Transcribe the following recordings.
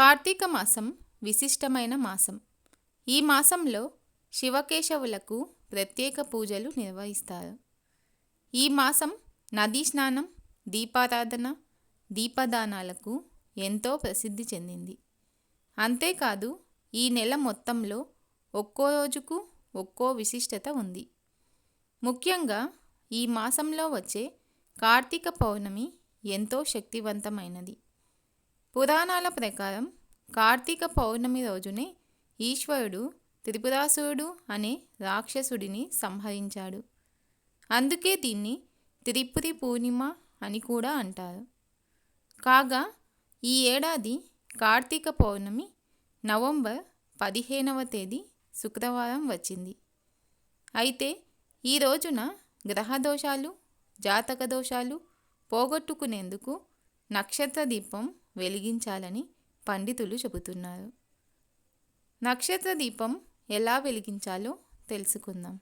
కార్తీక మాసం విశిష్టమైన మాసం. ఈ మాసంలో శివకేశవులకు ప్రత్యేక పూజలు నిర్వహిస్తారు. ఈ మాసం నదీ స్నానం దీపారాధన దీపదానాలకు ఎంతో ప్రసిద్ధి చెందింది. అంతేకాదు ఈ నెల మొత్తంలో ఒక్కో రోజుకు ఒక్కో విశిష్టత ఉంది. ముఖ్యంగా ఈ మాసంలో వచ్చే కార్తీక పౌర్ణమి ఎంతో శక్తివంతమైనది. పురాణాల ప్రకారం కార్తీక పౌర్ణమి రోజునే ఈశ్వరుడు త్రిపురాసురుడు అనే రాక్షసుడిని సంహరించాడు. అందుకే దీన్ని త్రిపురి పూర్ణిమ అని కూడా అంటారు. కాగా ఈ ఏడాది కార్తీక పౌర్ణమి నవంబర్ పదిహేనవ తేదీ శుక్రవారం వచ్చింది. అయితే ఈ రోజున గ్రహదోషాలు జాతక దోషాలు పోగొట్టుకునేందుకు నక్షత్ర దీపం వెలిగించాలని పండితులు చెబుతున్నారు. నక్షత్ర దీపం ఎలా వెలిగించాలో తెలుసుకుందాం.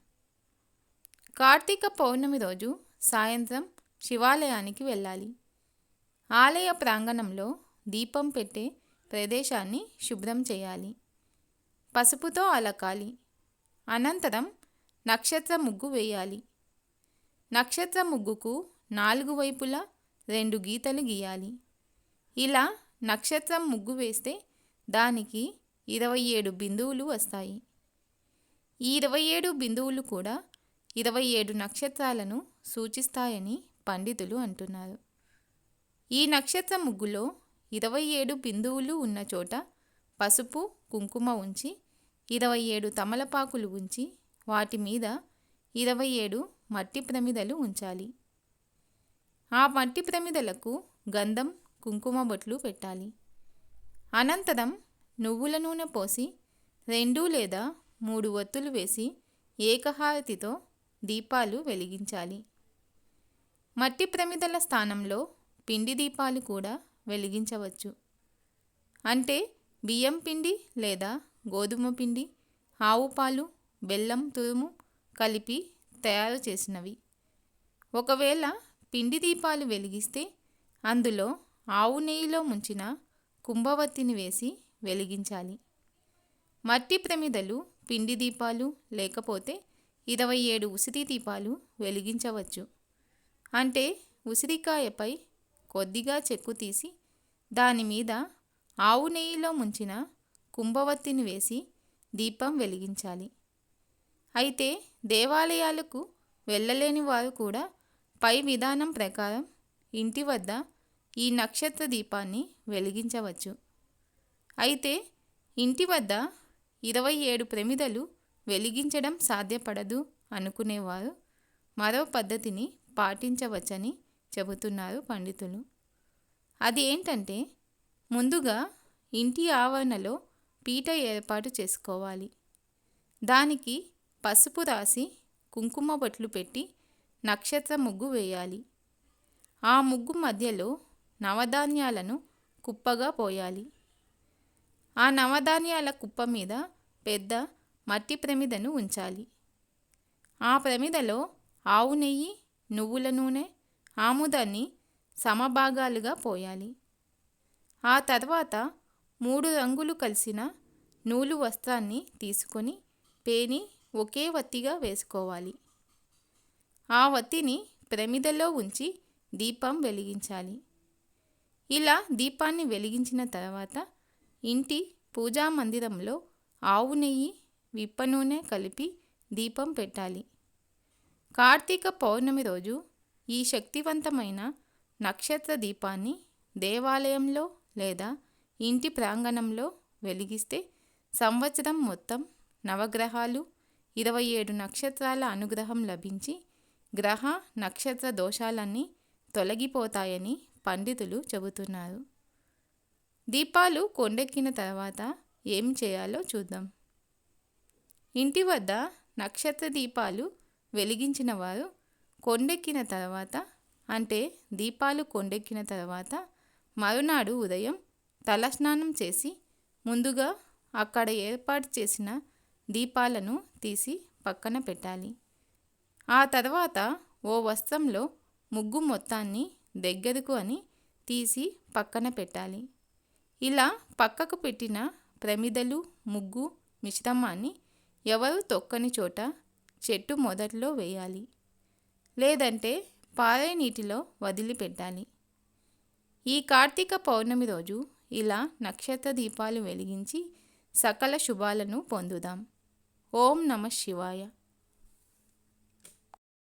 కార్తీక పౌర్ణమి రోజు సాయంత్రం శివాలయానికి వెళ్ళాలి. ఆలయ ప్రాంగణంలో దీపం పెట్టే ప్రదేశాన్ని శుభ్రం చేయాలి. పసుపుతో అలకాలి. అనంతరం నక్షత్ర ముగ్గు వేయాలి. నక్షత్ర ముగ్గుకు నాలుగు వైపులా రెండు గీతలు గీయాలి. ఇలా నక్షత్రం ముగ్గు వేస్తే దానికి ఇరవై ఏడు బిందువులు వస్తాయి. ఈ ఇరవై ఏడు బిందువులు కూడా ఇరవై ఏడు నక్షత్రాలను సూచిస్తాయని పండితులు అంటున్నారు. ఈ నక్షత్ర ముగ్గులో ఇరవై ఏడు బిందువులు ఉన్న చోట పసుపు కుంకుమ ఉంచి ఇరవై ఏడు తమలపాకులు ఉంచి వాటి మీద ఇరవై ఏడు మట్టి ప్రమిదలు ఉంచాలి. ఆ మట్టి ప్రమిదలకు గంధం కుంకుమ బొట్లు పెట్టాలి. అనంతరం నువ్వుల నూనె పోసి రెండు లేదా మూడు ఒత్తులు వేసి ఏకహారతితో దీపాలు వెలిగించాలి. మట్టి ప్రమిదల స్థానంలో పిండి దీపాలు కూడా వెలిగించవచ్చు. అంటే బియ్యం పిండి లేదా గోధుమ పిండి ఆవు పాలు బెల్లం తురుము కలిపి తయారు చేసినవి. ఒకవేళ పిండి దీపాలు వెలిగిస్తే అందులో ఆవు నెయ్యిలో ముంచిన కుంభవత్తిని వేసి వెలిగించాలి. మట్టి ప్రమిదలు పిండి దీపాలు లేకపోతే ఇరవై ఏడు ఉసిరి దీపాలు వెలిగించవచ్చు. అంటే ఉసిరికాయపై కొద్దిగా చెక్కు తీసి దాని మీద ఆవు నెయ్యిలో ముంచిన కుంభవత్తిని వేసి దీపం వెలిగించాలి. అయితే దేవాలయాలకు వెళ్ళలేని వారు కూడా పై విధానం ప్రకారం ఇంటి వద్ద ఈ నక్షత్ర దీపాన్ని వెలిగించవచ్చు. అయితే ఇంటి వద్ద ఇరవై ఏడు ప్రమిదలు వెలిగించడం సాధ్యపడదు అనుకునేవారు. మరో పద్ధతిని పాటించవచ్చని చెబుతున్నారు పండితులు. అది ఏంటంటే ముందుగా ఇంటి ఆవరణలో పీట ఏర్పాటు చేసుకోవాలి. దానికి పసుపు రాసి కుంకుమ బొట్లు పెట్టి నక్షత్ర ముగ్గు వేయాలి. ఆ ముగ్గు మధ్యలో నవధాన్యాలను కుప్పగా పోయాలి. ఆ నవధాన్యాల కుప్ప మీద పెద్ద మట్టి ప్రమిదను ఉంచాలి. ఆ ప్రమిదలో ఆవు నెయ్యి నువ్వుల నూనె ఆముదాన్ని సమభాగాలుగా పోయాలి. ఆ తర్వాత మూడు రంగులు కలిసిన నూలు వస్త్రాన్ని తీసుకొని పేని ఒకే వత్తిగా వేసుకోవాలి. ఆ వత్తిని ప్రమిదలో ఉంచి దీపం వెలిగించాలి. ఇలా దీపాన్ని వెలిగించిన తర్వాత ఇంటి పూజా మందిరంలో ఆవు నెయ్యి విప్ప నూనె కలిపి దీపం పెట్టాలి. కార్తీక పౌర్ణమి రోజు ఈ శక్తివంతమైన నక్షత్ర దీపాన్ని దేవాలయంలో లేదా ఇంటి ప్రాంగణంలో వెలిగిస్తే సంవత్సరం మొత్తం నవగ్రహాలు ఇరవై ఏడు నక్షత్రాల అనుగ్రహం లభించి గ్రహ నక్షత్ర దోషాలన్నీ తొలగిపోతాయని పండితులు చెబుతున్నారు. దీపాలు కొండెక్కిన తర్వాత ఏం చేయాలో చూద్దాం. ఇంటి వద్ద నక్షత్ర దీపాలు వెలిగించిన వారు కొండెక్కిన తర్వాత అంటే దీపాలు కొండెక్కిన తర్వాత మరునాడు ఉదయం తలస్నానం చేసి ముందుగా అక్కడ ఏర్పాటు చేసిన దీపాలను తీసి పక్కన పెట్టాలి. ఆ తర్వాత ఓ వస్త్రంలో ముగ్గు మొత్తాన్ని దగ్గరకు అని తీసి పక్కన పెట్టాలి. ఇలా పక్కకు పెట్టిన ప్రమిదలు ముగ్గు మిశ్రమాన్ని ఎవరు తొక్కని చోట చెట్టు మొదట్లో వేయాలి. లేదంటే పారే నీటిలో వదిలిపెట్టాలి. ఈ కార్తీక పౌర్ణమి రోజు ఇలా నక్షత్ర దీపాలు వెలిగించి సకల శుభాలను పొందుదాం. ఓం నమ శివాయ.